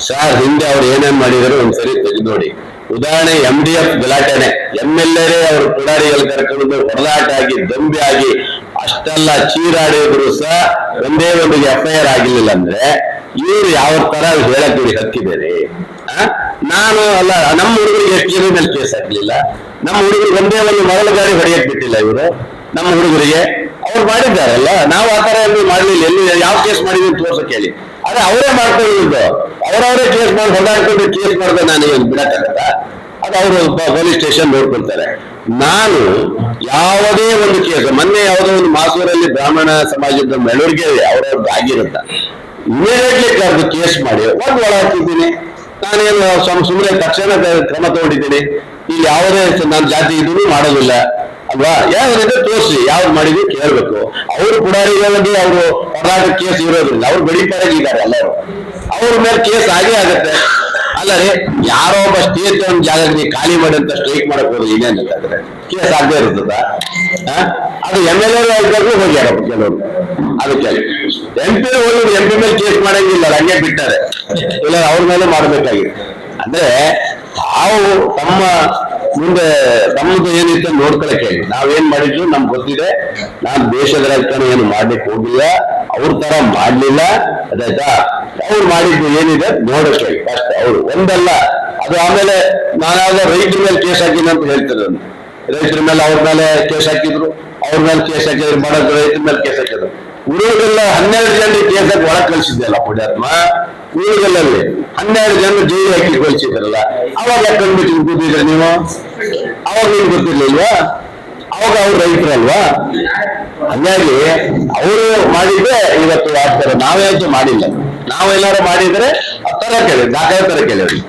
Sir ಹಿಂದೆ ಅವ್ರು ಏನೇನ್ ಮಾಡಿದ್ರು ಒಂದ್ಸರಿ ತೆಗೆದು ನೋಡಿ. ಉದಾಹರಣೆ ಎಂ ಡಿ ಎಫ್ ಗಲಾಟೆನೆ. ಎಂ ಎಲ್ ಎರೇ ಅವ್ರ ಪುಡಾರಿಗಳು ಕರ್ಕೊಂಡು ಹೊರಲಾಟಾಗಿ ಆಗಿ ದಂಬೆ ಆಗಿ ಅಷ್ಟೆಲ್ಲ ಚೀರಾಡಿದ್ರು ಸಹ ಒಂದೇ ಒಂದು ಎಫ್ ಐ ಆರ್ ಆಗಿರ್ಲಿಲ್ಲ ಅಂದ್ರೆ ಇವ್ರು ಯಾವ ತರ ಹೇಳಕ್ ಹತ್ತಿದ್ದೇನೆ? ನಾನು ಅಲ್ಲ, ನಮ್ಮ ಜನ ಕೇಸ್ ಆಗ್ಲಿಲ್ಲ ನಮ್ಮ ಹುಡುಗರು ಒಂದೇ ಒಂದು ಮೊದಲ ಗಾಡಿ ಹೊಡೆಯಕ್ ಬಿಟ್ಟಿಲ್ಲ ಇವರು, ನಮ್ಮ ಹುಡುಗರಿಗೆ. ಅವ್ರು ಮಾಡಿದ್ದಾರಲ್ಲ, ನಾವು ಆ ತರ ಎಲ್ಲಿ ಮಾಡ್ಲಿಲ್ಲ. ಎಲ್ಲಿ ಯಾವ ಕೇಸ್ ಮಾಡಿದ್ವಿ ತೋರ್ಸಕ್ ಹೇಳಿ ಆದ್ರೆ ಅವರೇ ಮಾಡ್ಕೊಂಡಿದ್ದು. ಅವರವರೇ ಕೇಸ್ ಮಾಡಿ ಹೊಡೆದಾಡ್ಕೊಂಡು ಕೇಸ್ ಮಾಡಿದ್ರೆ ನಾನು ಏನು ಬಿಡಕ್ಕಾಗತ್ತ? ಅದು ಅವರು ಪೊಲೀಸ್ ಸ್ಟೇಷನ್ ನೋಡ್ಕೊಳ್ತಾರೆ ನಾನು ಯಾವುದೇ ಒಂದು ಕೇಸ್, ಮೊನ್ನೆ ಯಾವುದೋ ಒಂದು ಮಾಸೂರಲ್ಲಿ ಬ್ರಾಹ್ಮಣ ಸಮಾಜದ ಮೆಳವರಿಗೆ ಅವರವ್ರದ್ದು ಆಗಿರುತ್ತ ಇಮಿಡಿಯೇಟ್ಲಿ ಕರೆದು ಕೇಸ್ ಮಾಡಿ, ಒಂದು ಒಳ ಹಾಕಿದ್ದೀನಿ. ನಾನೇನು ಸುಮ್ಮನೆ ತಕ್ಷಣ ಕ್ರಮ ತಗೊಂಡಿದ್ದೀನಿ. ಇಲ್ಲಿ ಯಾವುದೇ ನಾನು ಜಾತಿ ಇದನ್ನು ಮಾಡೋದಿಲ್ಲ, ಅಲ್ವಾ? ಯಾವ್ದಿದೆ ತೋರಿಸಿ, ಯಾವ್ದು ಮಾಡಿದ್ರು ಕೇಳ್ಬೇಕು. ಅವರು ಪುಡಾರಿಗಳಿಗೆ ಅವರು ಹೋರಾಟ ಕೇಸ್ ಇರೋದ್ರಿಂದ, ಅವ್ರು ಗಡಿಪಾರಾಗಿದ್ದಾರೆ ಎಲ್ಲರೂ. ಅವ್ರ ಮೇಲೆ ಕೇಸ್ ಆಗೇ ಆಗತ್ತೆ. ಅಲ್ಲ ರೀ, ಯಾರೋ ಒಬ್ಬ ಸ್ಟೇಟ್ ಒಂದು ಜಾಗಕ್ಕೆ ಖಾಲಿ ಮಾಡಿ ಅಂತ ಸ್ಟ್ರೈಕ್ ಮಾಡಕ್ ಹೋದ್ರೆ ಇನ್ನೇನಂತಂದ್ರೆ ಕೇಸ್ ಆಗದೆ ಇರ್ತದ ಅದು ಎಂ ಎಲ್ ಎ ಹೋಗ್ಯಾರ ಕೆಲವರು. ಅದಕ್ಕೆ. ಎಂ ಪಿ ಹೋಗಿ ಎಂ ಪಿ ಮೇಲೆ ಕೇಸ್ ಮಾಡಂಗಿಲ್ಲ ಹಂಗೆ ಬಿಟ್ಟಾರೆ. ಇಲ್ಲ, ಅವ್ರ ಮೇಲೆ ಮಾಡ್ಬೇಕಾಗಿ ಅಂದ್ರೆ ತಾವು ತಮ್ಮ ಮುಂದೆ ತಮ್ಮದು ಏನಿತ್ತು ನೋಡ್ಕೊಳಕ್ಕೆ ನಾವೇನ್ ಮಾಡಿದ್ರು ನಮ್ಗೆ ಗೊತ್ತಿದೆ. ನಾನ್ ದೇಶದ ರಾಜಕಾರಣ ಏನು ಮಾಡ್ಲಿಕ್ಕೆ ಹೋಗಿಲ್ಲ. ಅವ್ರ ತರ ಮಾಡ್ಲಿಲ್ಲ. ಅದಾಯ್ತಾ? ಅವ್ರು ಮಾಡಿದ್ದು ಏನಿದೆ ನೋಡಕ್ ಅಷ್ಟೇ, ಅವ್ರು ಒಂದಲ್ಲ. ಅದು ಆಮೇಲೆ ನಾನಾದ ರೈತರ ಮೇಲೆ ಕೇಸ್ ಹಾಕಿನ ಅಂತ ಹೇಳ್ತಾರೆ. ರೈತರ ಮೇಲೆ ಅವ್ರ ಮೇಲೆ ಕೇಸ್ ಹಾಕಿದ್ರು, ಅವ್ರ ಮೇಲೆ ಕೇಸ್ ಹಾಕಿದ್ರು ಬಡ ರೈತರ ಮೇಲೆ ಕೇಸ್ ಹಾಕಿದ್ರು. ಉಳಿದೆಲ್ಲ ಹನ್ನೆರಡು ಜನ ಕೇಸ್ ಹಾಕಿ ಒಳಗೆ ಕಳ್ಸಿದ್ದೆಲ್ಲ ಪುಣ್ಯಾತ್ಮ ಉಳಿದೆಲ್ಲಲ್ಲಿ ಹನ್ನೆರಡು ಜನ ಜೈಲು ಹಾಕಿ ಕಳಿಸಿದ್ರಲ್ಲ ಅವಾಗ ಕಂಡ್ಬಿಟ್ಟು ಕೂತಿದ್ರೆ ನೀವು? ಅವಾಗ ನೀವು ಗೊತ್ತಿರ್ಲಿಲ್ವಾ? ಅವಾಗ ಅವ್ರು ರೈತರಲ್ವಾ? ಹಂಗಾಗಿ ಅವರು ಮಾಡಿದ್ರೆ ಇವತ್ತು ಆಗ್ತಾರೆ ನಾವೇ ಮಾಡಿಲ್ಲ. ನಾವೆಲ್ಲಾರು ಮಾಡಿದ್ರೆ ಆ ತರ ಕೇಳಿ, ದಾಖಲೆ ತರ ಕೇಳಿ